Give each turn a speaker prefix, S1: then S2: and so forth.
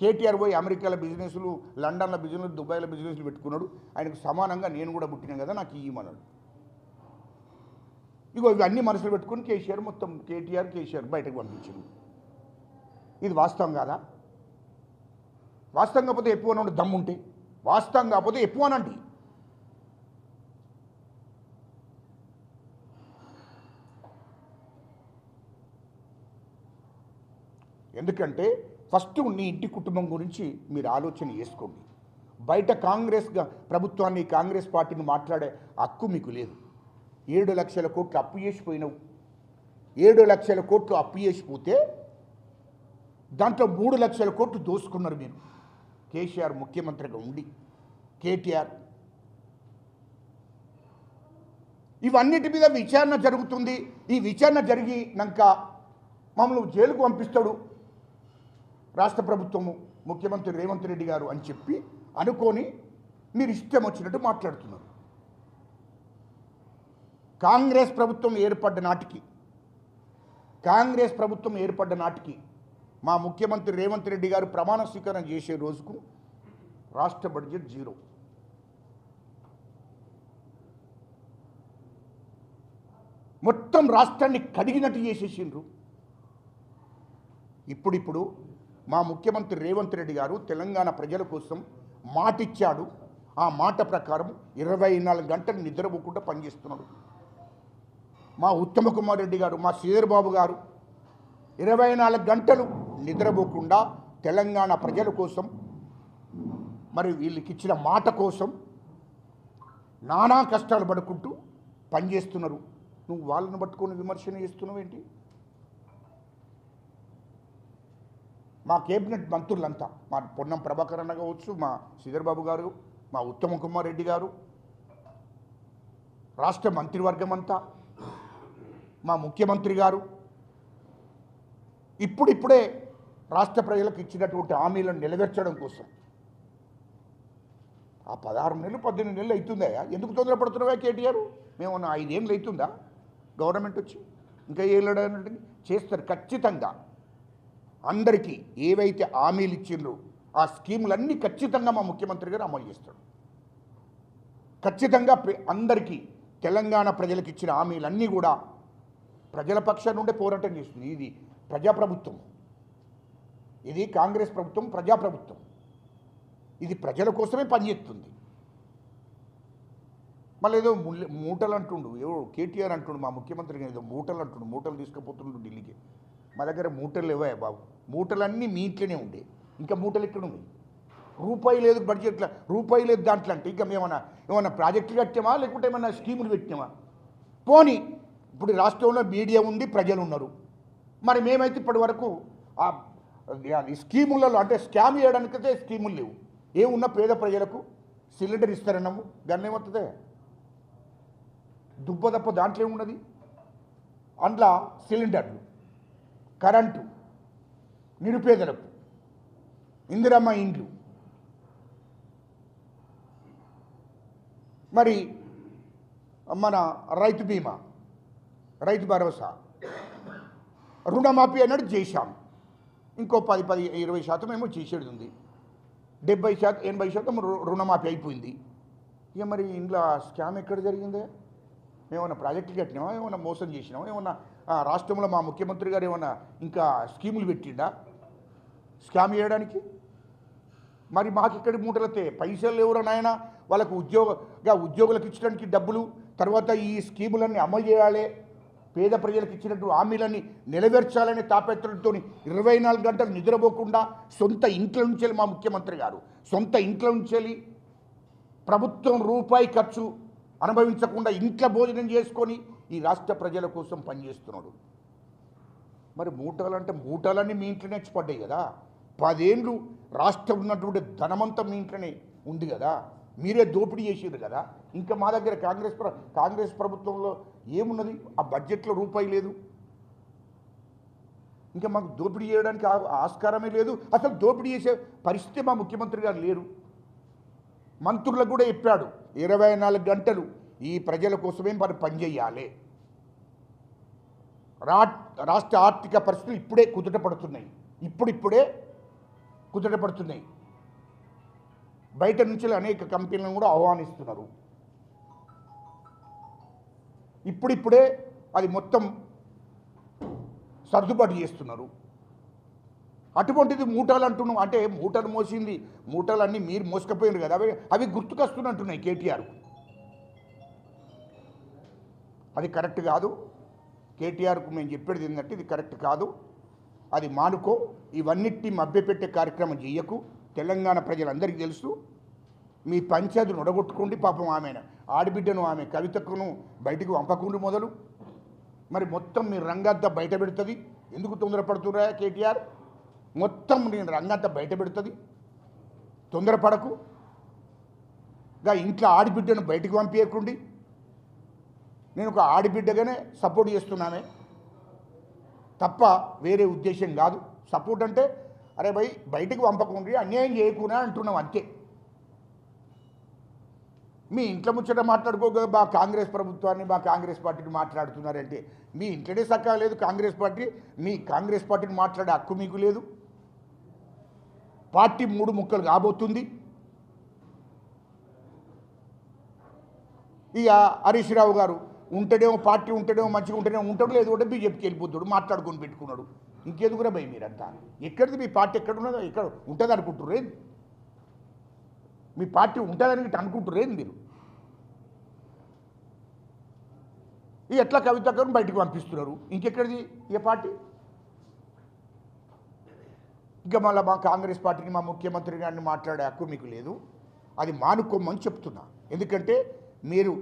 S1: కేటీఆర్ పోయి అమెరికాల బిజినెస్లు లండన్లో బిజినెస్ దుబాయ్లో బిజినెస్లు పెట్టుకున్నాడు. ఆయనకు సమానంగా నేను కూడా పుట్టినా కదా నాకు ఇవ్వమన్నాడు ఇగో ఇవన్నీ మనసులు పెట్టుకుని కేసీఆర్ మొత్తం కేటీఆర్ కేసీఆర్ బయటకు పంపించింది ఇది వాస్తవం కాదా? వాస్తవం కాకపోతే ఎక్కువ నుండి దమ్ముంటే వాస్తవం కాకపోతే ఎక్కువ అనండి ఎందుకంటే ఫస్ట్ నీ ఇంటి కుటుంబం గురించి మీరు ఆలోచన చేసుకోండి. బయట కాంగ్రెస్గా ప్రభుత్వాన్ని కాంగ్రెస్ పార్టీని మాట్లాడే హక్కు మీకు లేదు. ఏడు లక్షల కోట్లు అప్పు చేసిపోయినావు. ఏడు లక్షల కోట్లు అప్పు చేసిపోతే దాంట్లో మూడు లక్షల కోట్లు దోసుకున్నారు మీరు. కేసీఆర్ ముఖ్యమంత్రిగా ఉండి కేటీఆర్. ఇవన్నిటి మీద విచారణ జరుగుతుంది. ఈ విచారణ జరిగినాక మమ్మల్ని జైలుకు పంపిస్తాడు. రాష్ట్ర ప్రభుత్వము ముఖ్యమంత్రి రేవంత్ రెడ్డి గారు అని చెప్పి అనుకొని మీరు ఇష్టం వచ్చినట్టు మాట్లాడుతున్నారు. కాంగ్రెస్ ప్రభుత్వం ఏర్పడ్డ నాటికి కాంగ్రెస్ ప్రభుత్వం ఏర్పడ్డ నాటికి మా ముఖ్యమంత్రి రేవంత్ రెడ్డి గారు ప్రమాణ స్వీకారం చేసే రోజుకు రాష్ట్ర బడ్జెట్ జీరో. మొత్తం రాష్ట్రాన్ని కడిగినట్టు చేసేసిండ్రు. ఇప్పుడిప్పుడు మా ముఖ్యమంత్రి రేవంత్ రెడ్డి గారు తెలంగాణ ప్రజల కోసం మాటిచ్చాడు. ఆ మాట ప్రకారం ఇరవై నాలుగు గంటలు నిద్రపోకుండా పనిచేస్తున్నాడు. మా ఉత్తమ కుమార్ రెడ్డి గారు మా శ్రీధర్బాబు గారు ఇరవై నాలుగు గంటలు నిద్రపోకుండా తెలంగాణ ప్రజల కోసం మరి వీళ్ళకి ఇచ్చిన మాట కోసం నానా కష్టాలు పడుకుంటూ పనిచేస్తున్నారు. నువ్వు వాళ్ళని పట్టుకొని విమర్శన చేస్తున్నావు ఏంటి మా కేబినెట్ మంత్రులంతా మా పొన్నం ప్రభాకర్ అన్న కావచ్చు మా శ్రీధర్బాబు గారు మా ఉత్తమ కుమార్ రెడ్డి గారు రాష్ట్ర మంత్రివర్గం అంతా మా ముఖ్యమంత్రి గారు ఇప్పుడిప్పుడే రాష్ట్ర ప్రజలకు ఇచ్చినటువంటి హామీలను నెరవేర్చడం కోసం. ఆ పదహారు నెలలు పద్దెనిమిది నెలలు అవుతుందా ఎందుకు తొందరపడుతున్నావా కేటీఆర్? మేము ఐదేళ్ళు అవుతుందా గవర్నమెంట్ వచ్చి ఇంకా ఏళ్ళడానికి చేస్తారు ఖచ్చితంగా. అందరికీ ఏవైతే హామీలు ఇచ్చిండ్రో ఆ స్కీములన్నీ ఖచ్చితంగా మా ముఖ్యమంత్రి గారు అమలు చేస్తాడు. ఖచ్చితంగా ప్ర- అందరికీ తెలంగాణ ప్రజలకు ఇచ్చిన హామీలన్నీ కూడా ప్రజల పక్షం నుండే పోరాటం చేస్తుంది. ఇది ప్రజాప్రభుత్వం. ఇది కాంగ్రెస్ ప్రభుత్వం ప్రజాప్రభుత్వం. ఇది ప్రజల కోసమే పనిచేస్తుంది. మళ్ళీ ఏదో మూటలు అంటుండు. ఏవో కేటీఆర్ అంటుండు మా ముఖ్యమంత్రి ఏదో మూటలు అంటుండు. మూటలు తీసుకుపోతుండు ఢిల్లీకి. మా దగ్గర మూటలు లేవా బాబు. మూటలన్నీ మీ ఇంట్లోనే ఉండే. ఇంకా మూటలు ఎక్కడ ఉన్నాయి రూపాయి లేదు బడ్జెట్లో రూపాయి లేదు దాంట్లో అంటే ఇంకా మేమన్నా ఏమన్నా ప్రాజెక్టులు కట్టామా? లేకుంటే ఏమన్నా స్కీములు పెట్టామా పోనీ ఇప్పుడు రాష్ట్రంలో మీడియా ఉంది ప్రజలు ఉన్నారు. మరి మేమైతే ఇప్పటి వరకు ఆ స్కీములలో అంటే స్కామ్ చేయడానికైతే స్కీములు లేవు. ఏమున్నా పేద ప్రజలకు సిలిండర్ ఇస్తారన్నాము. దాన్ని ఏమవుతుంది? దుబ్బ దాంట్లో ఏమున్నది? అందులో సిలిండర్లు. కరెంటు నిరుపేదలకు ఇందిరమ్మ ఇండ్లు. మరి మన రైతు బీమా రైతు భరోసా రుణమాఫీ అన్నట్టు చేశాం. ఇంకో పది పది ఇరవై శాతం ఏమో చేసేది ఉంది. డెబ్బై శాతం ఎనభై శాతం రుణమాఫీ అయిపోయింది. ఇక మరి ఇంట్లో స్కామ్ ఎక్కడ జరిగిందే? ఏమన్నా ప్రాజెక్టులు కట్టినామా? ఏమన్నా మోసం చేసినామా? ఏమన్నా రాష్ట్రంలో మా ముఖ్యమంత్రి గారు ఏమన్నా ఇంకా స్కీములు పెట్టిండా? స్కామ్ చేయడానికి? మరి మాకు ఇక్కడ మూటలతే పైసలు ఎవరు నాయన? వాళ్ళకు ఉద్యోగ ఉద్యోగులకు ఇచ్చడానికి డబ్బులు తర్వాత ఈ స్కీములన్నీ అమలు చేయాలి. పేద ప్రజలకు ఇచ్చినట్టు హామీలన్నీ నెరవేర్చాలనే తాపత్రంతో ఇరవై నాలుగు గంటలు నిద్రపోకుండా సొంత ఇంట్లో నుంచి మా ముఖ్యమంత్రి గారు. సొంత ఇంట్లో నుంచి ప్రభుత్వం రూపాయి ఖర్చు అనుభవించకుండా ఇంట్లో భోజనం చేసుకొని ఈ రాష్ట్ర ప్రజల కోసం పనిచేస్తున్నాడు. మరి మూటలు అంటే మూటలన్నీ మీ ఇంట్లోనే వచ్చి పడ్డాయి కదా. పదేళ్ళు రాష్ట్రం ఉన్నటువంటి ధనమంతా మీ ఇంట్లోనే ఉంది కదా. మీరే దోపిడీ చేసారు కదా. ఇంకా మా దగ్గర కాంగ్రెస్ ప్ర కాంగ్రెస్ ప్రభుత్వంలో ఏమున్నది? ఆ బడ్జెట్లో రూపాయి లేదు. ఇంకా మాకు దోపిడీ చేయడానికి ఆ- ఆస్కారమే లేదు. అసలు దోపిడీ చేసే పరిస్థితి మా ముఖ్యమంత్రి గారు లేరు. మంత్రులకు కూడా చెప్పాడు ఇరవై నాలుగు గంటలు ఈ ప్రజల కోసమే మనం పనిచేయాలి రా రాష్ట్ర ఆర్థిక పరిస్థితులు ఇప్పుడే కుదుట పడుతున్నాయి ఇప్పుడిప్పుడే కుదటపడుతున్నాయి. బయట నుంచి అనేక కంపెనీలను కూడా ఆహ్వానిస్తున్నారు. ఇప్పుడిప్పుడే అది మొత్తం సర్దుబాటు చేస్తున్నారు. అటువంటిది మూటలు అంటున్నాం అంటే మూటలు మోసింది మూటలన్నీ మీరు మోసుకపోయినారు కదా అవి అవి గుర్తుకొస్తున్నట్టున్నాయి కేటీఆర్ అది కరెక్ట్ కాదు. కేటీఆర్కు మేము చెప్పేది ఏంటంటే ఇది కరెక్ట్ కాదు. అది మానుకో. ఇవన్నిటిని మభ్యపెట్టే కార్యక్రమం చెయ్యకు. తెలంగాణ ప్రజలందరికీ తెలుసు. మీ పంచాయతీని ఒడగొట్టుకోండి పాపం ఆమెను ఆడబిడ్డను ఆమె కవితకును బయటకు పంపకుండా మొదలు. మరి మొత్తం మీ రంగంతా బయట పెడుతుంది. ఎందుకు తొందరపడుతున్నా కేటీఆర్? మొత్తం నేను రంగంతా బయట పెడుతుంది. తొందరపడకు. గా ఇంట్లో ఆడబిడ్డను బయటకు పంపించకుండి నేను ఒక ఆడబిడ్డగానే సపోర్ట్ చేస్తున్నానే. తప్ప వేరే ఉద్దేశం కాదు. సపోర్ట్ అంటే అరే భయ్ బయటికి పంపకుండా అన్యాయం చేయకుండా అంటున్నాం అంతే. మీ ఇంట్లో ముచ్చట మాట్లాడుకోగా మా కాంగ్రెస్ ప్రభుత్వాన్ని మా కాంగ్రెస్ పార్టీని మాట్లాడుతున్నారంటే మీ ఇంట్లోనే సక్కా లేదు కాంగ్రెస్ పార్టీ మీ కాంగ్రెస్ పార్టీని మాట్లాడే హక్కు మీకు లేదు. పార్టీ మూడు ముక్కలు కాబోతుంది. ఇక హరీష్ రావు గారు ఉంటేనేమో పార్టీ ఉంటేనేమో మంచిగా ఉంటేనేమో ఉంటాడు లేదు కూడా బీజేపీకి వెళ్ళిపోతాడు మాట్లాడుకొని పెట్టుకున్నాడు. ఇంకెందుకురా భయ్ మీరంతా? ఎక్కడిది మీ పార్టీ? ఎక్కడ ఉన్నదో? ఎక్కడ ఉంటుంది అనుకుంటున్నారు ఏంది మీ పార్టీ ఉంటుందని ఇట్లా ఏంది మీరు? ఇక ఎట్లా కవితకను బయటకు పంపిస్తున్నారు? ఇంకెక్కడిది ఏ పార్టీ? ఇంకా మళ్ళీ మా కాంగ్రెస్ పార్టీని మా ముఖ్యమంత్రి గారిని మాట్లాడే హక్కు మీకు లేదు. అది మానుకోమని చెప్తున్నా. ఎందుకంటే మీరు